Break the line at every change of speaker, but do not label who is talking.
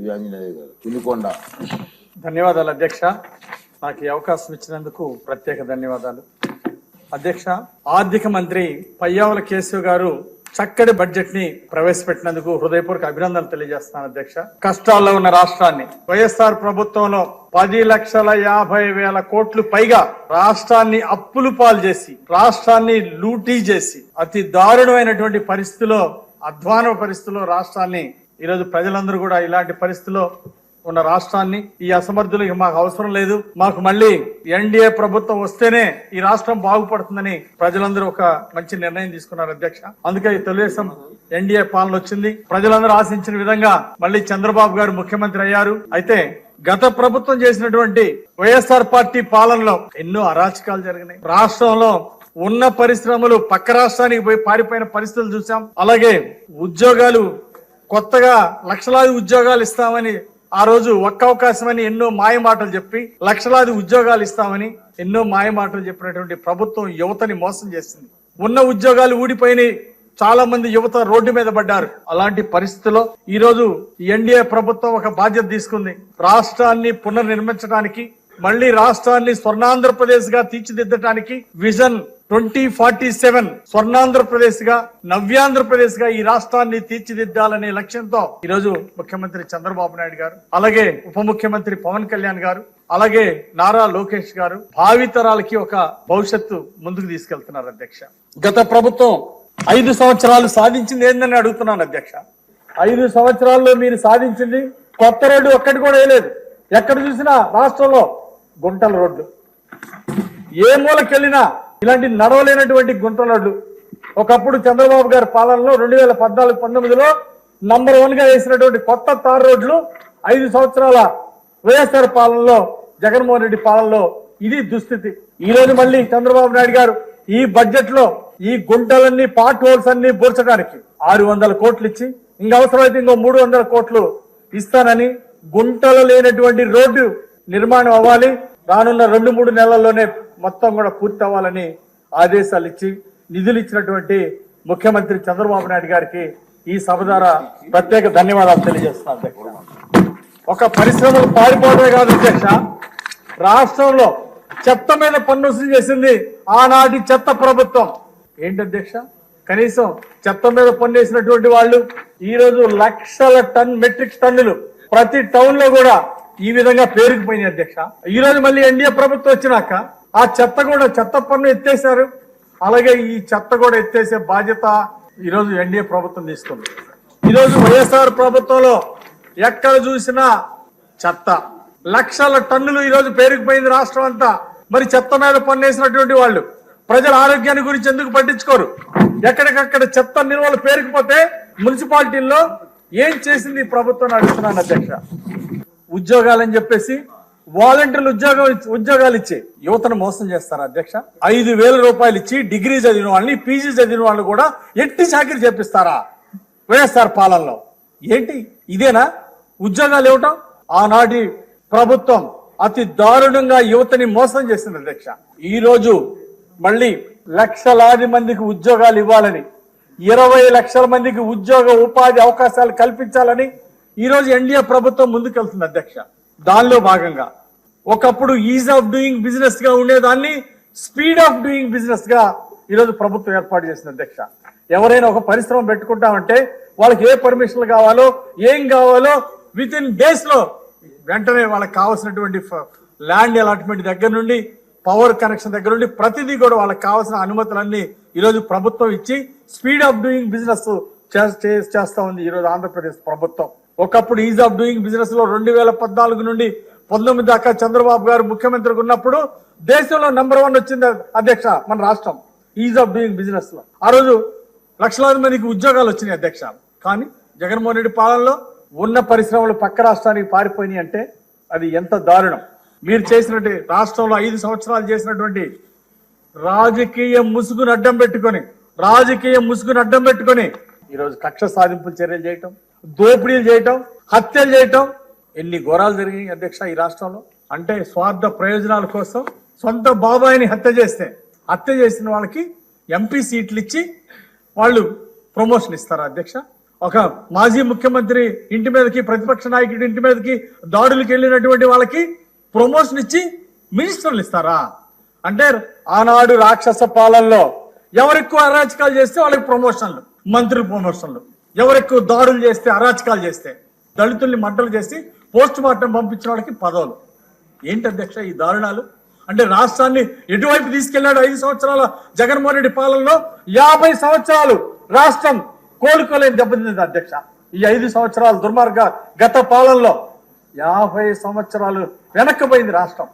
ఇది ఆంజనేయ గారు. పులికొండ.
ధన్యవాదాలు అధ్యక్ష. నాకు ఈ అవకాశం ఇచ్చినందుకు ప్రత్యేక ధన్యవాదాలు. అధ్యక్ష ఆర్థిక మంత్రి పయ్యావుల కేశవ్ గారు చక్కటి బడ్జెట్ని ప్రవేశపెట్టినందుకు హృదయపూర్వక అభినందనలు తెలియజేస్తున్నాను అధ్యక్ష. కష్టాల్లో ఉన్న రాష్ట్రాన్ని. వైఎస్ఆర్ ప్రభుత్వంలో పది లక్షల యాభై వేల కోట్లు పైగా రాష్ట్రాన్ని అప్పులు పాలు చేసి రాష్ట్రాన్ని లూటీ చేసి అతి దారుణమైనటువంటి పరిస్థితిలో అధ్వాన పరిస్థితిలో రాష్ట్రాన్ని ఈరోజు ప్రజలందరూ కూడా ఇలాంటి పరిస్థితిలో ఉన్న రాష్ట్రాన్ని ఈ అసమర్థులకి మాకు అవసరం లేదు. మాకు మళ్ళీ ఎన్డీఏ ప్రభుత్వం వస్తేనే ఈ రాష్ట్రం బాగుపడుతుందని ప్రజలందరూ ఒక మంచి నిర్ణయం తీసుకున్నారు అధ్యక్ష. అందుకే ఈ తెలుగుదేశం ఎన్డీఏ పాలన వచ్చింది. ప్రజలందరూ ఆశించిన విధంగా మళ్ళీ చంద్రబాబు గారు ముఖ్యమంత్రి అయ్యారు. అయితే గత ప్రభుత్వం చేసినటువంటి వైఎస్ఆర్ పార్టీ పాలనలో ఎన్నో అరాచకాలు జరిగినాయి. రాష్ట్రంలో ఉన్న పరిశ్రమలు పక్క రాష్ట్రానికి పోయి పారిపోయిన పరిస్థితులు చూసాం. అలాగే ఉద్యోగాలు కొత్తగా లక్షలాది ఉద్యోగాలు ఇస్తామని ఆ రోజు ఒక్క అవకాశమని ఎన్నో మాయ మాటలు చెప్పి లక్షలాది ఉద్యోగాలు ఇస్తామని ఎన్నో మాయ మాటలు చెప్పినటువంటి ప్రభుత్వం యువతని మోసం చేసింది. ఉన్న ఉద్యోగాలు ఊడిపోయినాయి. చాలా మంది యువత రోడ్డు మీద పడ్డారు. అలాంటి పరిస్థితుల్లో ఈ రోజు ఎన్డీఏ ప్రభుత్వం ఒక బాధ్యత తీసుకుంది. రాష్ట్రాన్ని పునర్నిర్మించడానికి మళ్ళీ రాష్ట్రాన్ని స్వర్ణాంధ్రప్రదేశ్గా తీర్చిదిద్దడానికి విజన్ ట్వంటీ ఫార్టీ సెవెన్ స్వర్ణాంధ్రప్రదేశ్గా నవ్యాంధ్రప్రదేశ్గా ఈ రాష్ట్రాన్ని తీర్చిదిద్దాలనే లక్ష్యంతో ఈరోజు ముఖ్యమంత్రి చంద్రబాబు నాయుడు గారు అలాగే ఉప ముఖ్యమంత్రి పవన్ కళ్యాణ్ గారు అలాగే నారా లోకేష్ గారు భావితరాలకి ఒక భవిష్యత్తు ముందుకు తీసుకెళ్తున్నారు అధ్యక్ష. గత ప్రభుత్వం ఐదు సంవత్సరాలు సాధించింది ఏందని అడుగుతున్నాను అధ్యక్ష. ఐదు సంవత్సరాల్లో మీరు సాధించింది కొత్త రోడ్డు ఒక్కటి కూడా వేయలేదు. ఎక్కడ చూసినా రాష్ట్రంలో గుంటల రోడ్డు. ఏ మూలకెళ్ళినా ఇలాంటి నడవలేనటువంటి గుంటల ఒకప్పుడు చంద్రబాబు గారి పాలనలో రెండు వేల పద్నాలుగు పంతొమ్మిదిలో నంబర్ వన్గా వేసినటువంటి కొత్త తార్ రోడ్లు ఐదు సంవత్సరాల వైఎస్ఆర్ పాలనలో జగన్మోహన్ రెడ్డి పాలనలో ఇది దుస్థితి. ఈ రోజు మళ్ళీ చంద్రబాబు నాయుడు గారు ఈ బడ్జెట్లో ఈ గుంటలన్నీ పార్ట్ హోల్స్ అన్ని పూడ్చడానికి ఆరు వందల కోట్లు ఇచ్చి ఇంకా అవసరమైతే ఇంకో మూడు వందల కోట్లు ఇస్తానని గుంటలు లేనటువంటి రోడ్డు నిర్మాణం అవ్వాలి. రానున్న రెండు మూడు నెలల్లోనే మొత్తం కూడా పూర్తి అవ్వాలని ఆదేశాలు ఇచ్చి నిధులు ఇచ్చినటువంటి ముఖ్యమంత్రి చంద్రబాబు నాయుడు గారికి ఈ సభ ద్వారా ప్రత్యేక ధన్యవాదాలు తెలియజేస్తున్నాను ఒక పరిశ్రమలు పారిపోవడమే కాదు అధ్యక్ష. రాష్ట్రంలో చెత్త మీద పన్ను వసూలు చేసింది ఆనాటి చెత్త ప్రభుత్వం. ఏంటి అధ్యక్ష? కనీసం చెత్త మీద పన్ను వేసినటువంటి వాళ్ళు ఈరోజు లక్షల టన్ మెట్రిక్ టన్నులు ప్రతి టౌన్లో కూడా ఈ విధంగా పేరుకుపోయింది అధ్యక్ష. ఈ రోజు మళ్ళీ ఎన్డీఏ ప్రభుత్వం వచ్చినాక ఆ చెత్త కూడా చెత్త పన్ను ఎత్తేసారు అలాగే ఈ చెత్త కూడా ఎత్తేసే బాధ్యత ఈ రోజు ఎన్డీఏ ప్రభుత్వం తీసుకుంది. ఈ రోజు వైఎస్ఆర్ ప్రభుత్వంలో ఎక్కడ చూసినా చెత్త. లక్షల టన్నులు ఈ రోజు పేరుకుపోయింది రాష్ట్రం అంతా. మరి చెత్త మీద పన్నేసినటువంటి వాళ్ళు ప్రజల ఆరోగ్యాన్ని గురించి ఎందుకు పట్టించుకోరు? ఎక్కడికక్కడ చెత్త నిల్వలు పేరుకుపోతే మున్సిపాలిటీల్లో ఏం చేసింది ప్రభుత్వం అడుగుతున్నాను అధ్యక్ష. ఉద్యోగాలని చెప్పేసి వాలంటీర్లు ఉద్యోగం ఇచ్చి- ఉద్యోగాలు ఇచ్చి యువతను మోసం చేస్తారు అధ్యక్ష. ఐదు వేల రూపాయలు ఇచ్చి డిగ్రీ చదివిన వాళ్ళని పీజీ చదివిన వాళ్ళు కూడా ఎట్టి చాకరీ చేపిస్తారా? వైఎస్ఆర్ పాలనలో. ఏంటి? ఇదేనా? ఉద్యోగాలు ఇవ్వటం? ఆనాటి ప్రభుత్వం అతి దారుణంగా యువతని మోసం చేసింది అధ్యక్ష. ఈ రోజు మళ్ళీ లక్షలాది మందికి ఉద్యోగాలు ఇవ్వాలని ఇరవై లక్షల మందికి ఉద్యోగ ఉపాధి అవకాశాలు కల్పించాలని ఈరోజు ఎన్డీఏ ప్రభుత్వం ముందుకెళ్తుంది అధ్యక్ష. దానిలో భాగంగా. ఒకప్పుడు ఈజ్ ఆఫ్ డూయింగ్ బిజినెస్గా ఉండేదాన్ని స్పీడ్ ఆఫ్ డూయింగ్ బిజినెస్గా ఈరోజు ప్రభుత్వం ఏర్పాటు చేసింది అధ్యక్ష. ఎవరైనా ఒక పరిశ్రమ పెట్టుకుంటామంటే వాళ్ళకి ఏ పర్మిషన్లు కావాలో ఏం కావాలో విత్ ఇన్ డేస్లో వెంటనే వాళ్ళకి కావాల్సినటువంటి ల్యాండ్ అలాట్మెంట్ దగ్గర నుండి పవర్ కనెక్షన్ దగ్గర నుండి ప్రతిదీ కూడా వాళ్ళకి కావాల్సిన అనుమతులన్నీ ఈరోజు ప్రభుత్వం ఇచ్చి స్పీడ్ ఆఫ్ డూయింగ్ బిజినెస్ చేస్తా ఉంది ఈరోజు ఆంధ్రప్రదేశ్ ప్రభుత్వం. ఒకప్పుడు ఈజ్ ఆఫ్ డూయింగ్ బిజినెస్లో రెండు వేల పద్నాలుగు నుండి పంతొమ్మిది దాకా చంద్రబాబు గారు ముఖ్యమంత్రికి ఉన్నప్పుడు దేశంలో నెంబర్ వన్ వచ్చింది అధ్యక్ష మన రాష్ట్రం. ఈజ్ ఆఫ్ డూయింగ్ బిజినెస్లో. ఆ రోజు లక్షలాది మందికి ఉద్యోగాలు వచ్చినాయి అధ్యక్ష. కానీ జగన్మోహన్ రెడ్డి పాలనలో ఉన్న పరిశ్రమలు పక్క రాష్ట్రానికి పారిపోయినాయి అంటే అది ఎంత దారుణం. మీరు చేసినట్టు రాష్ట్రంలో ఐదు సంవత్సరాలు చేసినటువంటి రాజకీయ ముసుగును అడ్డం పెట్టుకొని రాజకీయ ముసుగును అడ్డం పెట్టుకొని ఈరోజు కక్ష సాధింపులు చర్యలు చేయటం దోపిడీలు చేయటం హత్యలు చేయటం. ఎన్ని ఘోరాలు జరిగినాయి అధ్యక్ష ఈ రాష్ట్రంలో? అంటే స్వార్థ ప్రయోజనాల కోసం సొంత బాబాయిని హత్య చేస్తే హత్య చేసిన వాళ్ళకి ఎంపీ సీట్లు ఇచ్చి వాళ్ళు ప్రమోషన్ ఇస్తారా అధ్యక్ష? ఒక మాజీ ముఖ్యమంత్రి ఇంటి మీదకి ప్రతిపక్ష నాయకుడి ఇంటి మీదకి దాడులకు వెళ్ళినటువంటి వాళ్ళకి ప్రమోషన్ ఇచ్చి మినిస్టర్లు ఇస్తారా? అంటే ఆనాడు రాక్షస పాలనలో ఎవరెక్కువ అరాచకాలు చేస్తే వాళ్ళకి ప్రమోషన్లు మంత్రి ప్రమోషన్లు. ఎవరికి దాడులు చేస్తే అరాచకాలు చేస్తే దళితుల్ని మంటలు చేసి పోస్ట్ మార్టం పంపించిన వాళ్ళకి పదవులు. ఏంటి అధ్యక్ష ఈ దారుణాలు? అంటే రాష్ట్రాన్ని ఎటువైపు తీసుకెళ్ళాడు ఐదు సంవత్సరాల జగన్మోహన్ రెడ్డి పాలనలో? యాభై సంవత్సరాలు రాష్ట్రం కోలుకోలేని దెబ్బతింది అధ్యక్ష. ఈ ఐదు సంవత్సరాల దుర్మార్గ గత పాలనలో యాభై సంవత్సరాలు వెనక్కిపోయింది రాష్ట్రం.